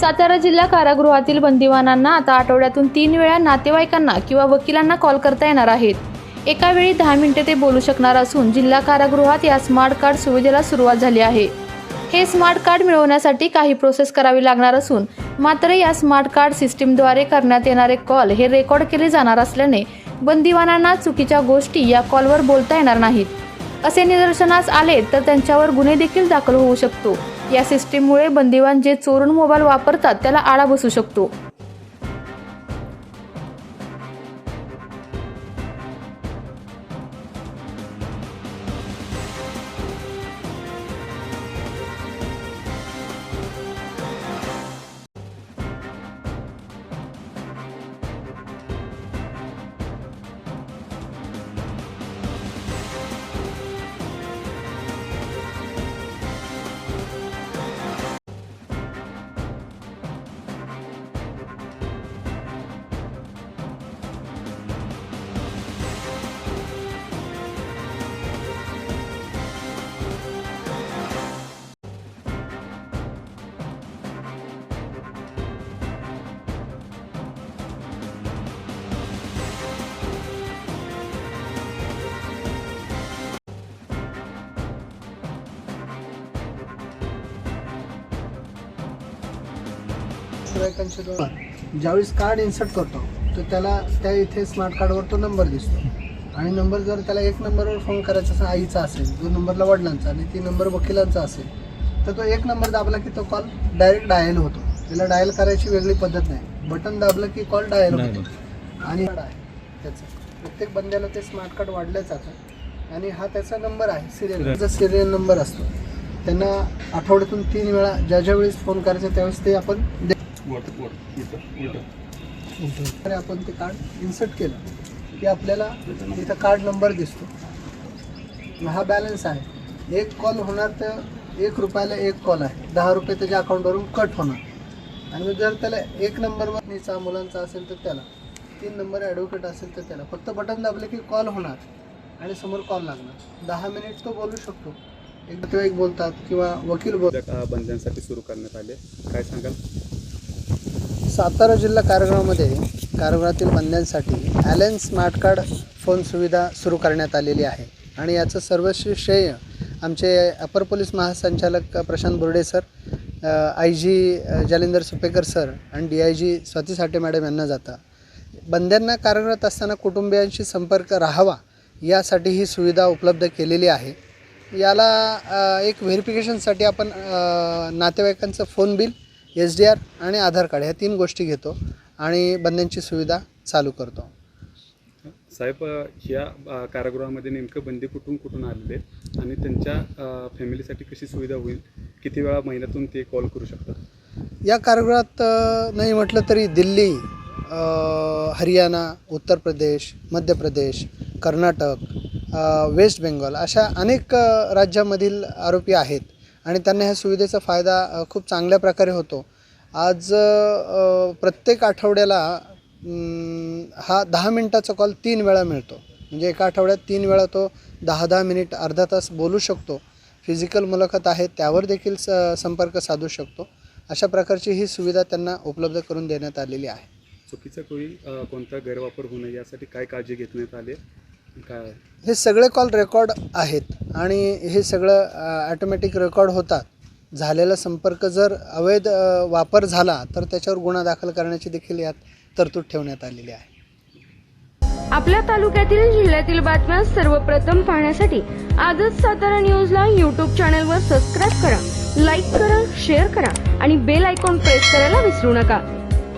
सातारा जिल्हा कारागृहातील बंदिवानांना आता आठवड्यातून तीन वेळा नातेवाईकांना किंवा वकिलांना कॉल करता येणार आहेत. एका वेळी दहा मिनिटे ते बोलू शकणार असून जिल्हा कारागृहात या स्मार्ट कार्ड सुविधेला सुरुवात झाली आहे. हे स्मार्ट कार्ड मिळवण्यासाठी काही प्रोसेस करावी लागणार असून मात्र या स्मार्ट कार्ड सिस्टीमद्वारे करण्यात येणारे कॉल हे रेकॉर्ड केले जाणार असल्याने बंदिवानांना चुकीच्या गोष्टी या कॉलवर बोलता येणार नाहीत. असे निदर्शनास आले तर त्यांच्यावर गुन्हे देखील दाखल होऊ शकतो. या सिस्टीममुळे बंदिवान जे चोरून मोबाईल वापरतात त्याला आळा बसू शकतो. ज्यावेळेस कार्ड इन्सर्ट करतो तर त्याला त्या इथे स्मार्ट कार्डवर तो नंबर दिसतो. आणि नंबर जर त्याला एक नंबरवर फोन करायचा असेल आईचा असेल जो नंबरला वडिलांचा आणि ती नंबर वकिलांचा असेल तर तो एक नंबर दाबला की तो कॉल डायरेक्ट डायल होतो. त्याला डायल करायची वेगळी पद्धत नाही. बटन दाबलं की कॉल डायल होतो. आणि त्याचं. प्रत्येक बंद्याला ते स्मार्ट कार्ड वाढलं जातं आणि हा त्याचा नंबर आहे सिरियल त्याचा सिरियल नंबर असतो. त्यांना आठवड्यातून तीन वेळा ज्या ज्या वेळेस फोन करायचा त्यावेळेस ते आपण तर आपण ते कार्ड इन्सर्ट केलं. की आपल्याला तिथं कार्ड नंबर दिसतो. हा बॅलन्स आहे. एक कॉल होणार तर एक रुपयाला एक कॉल आहे. दहा रुपये त्याच्या अकाउंटवरून कट होणार. आणि जर त्याला एक नंबरवर नीचा मुलांचा असेल तर त्याला. तीन नंबर ॲडव्होकेट असेल तर त्याला. फक्त बटन दाबले की कॉल होणार. आणि समोर कॉल लागणार. दहा मिनिट तो बोलू शकतो. एक किंवा एक बोलतात किंवा वकील बोल उद्या बंद्यांसाठी सुरू करण्यात आले. काय सांगाल? सातारा जिल्हा कारागृहामध्ये कारागृहातील बंद्यांसाठी ॲलेन स्मार्ट कार्ड फोन सुविधा सुरू करण्यात आलेली आहे. आणि याचं सर्वस्वी श्रेय आमचे अपर पोलीस महासंचालक Prashant Borde sir I G Jalindar Supekar sir आणि D I G Swati Sathe madam यांना जातं. बंद्यांना कार्यरत असताना कुटुंबियांशी संपर्क राहावा यासाठी ही सुविधा उपलब्ध केलेली आहे. याला एक व्हेरिफिकेशनसाठी आपण नातेवाईकांचं phone bill S D R आणि आधार कार्ड ह्या तीन गोष्टी घेतो आणि बंद्यांची सुविधा चालू करतो. साहेब ह्या अ, कारागृहामध्ये नेमकं बंदी कुठून कुठून आलेले आणि त्यांच्या फॅमिलीसाठी कशी सुविधा होईल? किती वेळा महिन्यातून ते कॉल करू शकतात? या कारागृहात नाही म्हटलं तरी दिल्ली हरियाणा उत्तर प्रदेश मध्य प्रदेश कर्नाटक वेस्ट बेंगॉल अशा अनेक राज्यामधील आरोपी आहेत. आणि त्यांना ह्या सुविधेचा फायदा खूप चांगल्या प्रकारे होतो. आज प्रत्येक आठवड्याला हा दहा मिनटाचा कॉल तीन वेळा मिळतो. म्हणजे एका आठवड्यात तीन वेळा तो दहा दहा मिनिट अर्धा तास बोलू शकतो. फिजिकल मुलाखत आहे त्यावर देखील स संपर्क साधू शकतो. अशा प्रकारची ही सुविधा त्यांना उपलब्ध करून देण्यात आलेली आहे. चुकीचा कोणी कोणता गैरवापर होऊ नये यासाठी काय काळजी घेण्यात आली काय? हे सगळे कॉल रेकॉर्ड आहेत. आणि हे सगळं ॲटोमॅटिक रेकॉर्ड होतात. झालेला संपर्क जर अवैध वापर झाला तर त्याच्यावर गुन्हा दाखल करण्याची देखील यात तरतूद ठेवण्यात आलेली आहे. आपल्या तालुक्यातील जिल्ह्यातील बातम्या सर्वप्रथम पाहण्यासाठी आजच सातारा न्यूजला यूट्यूब चॅनलवर सबस्क्राईब करा लाईक करा शेअर करा आणि बेल आयकॉन प्रेस करायला विसरू नका.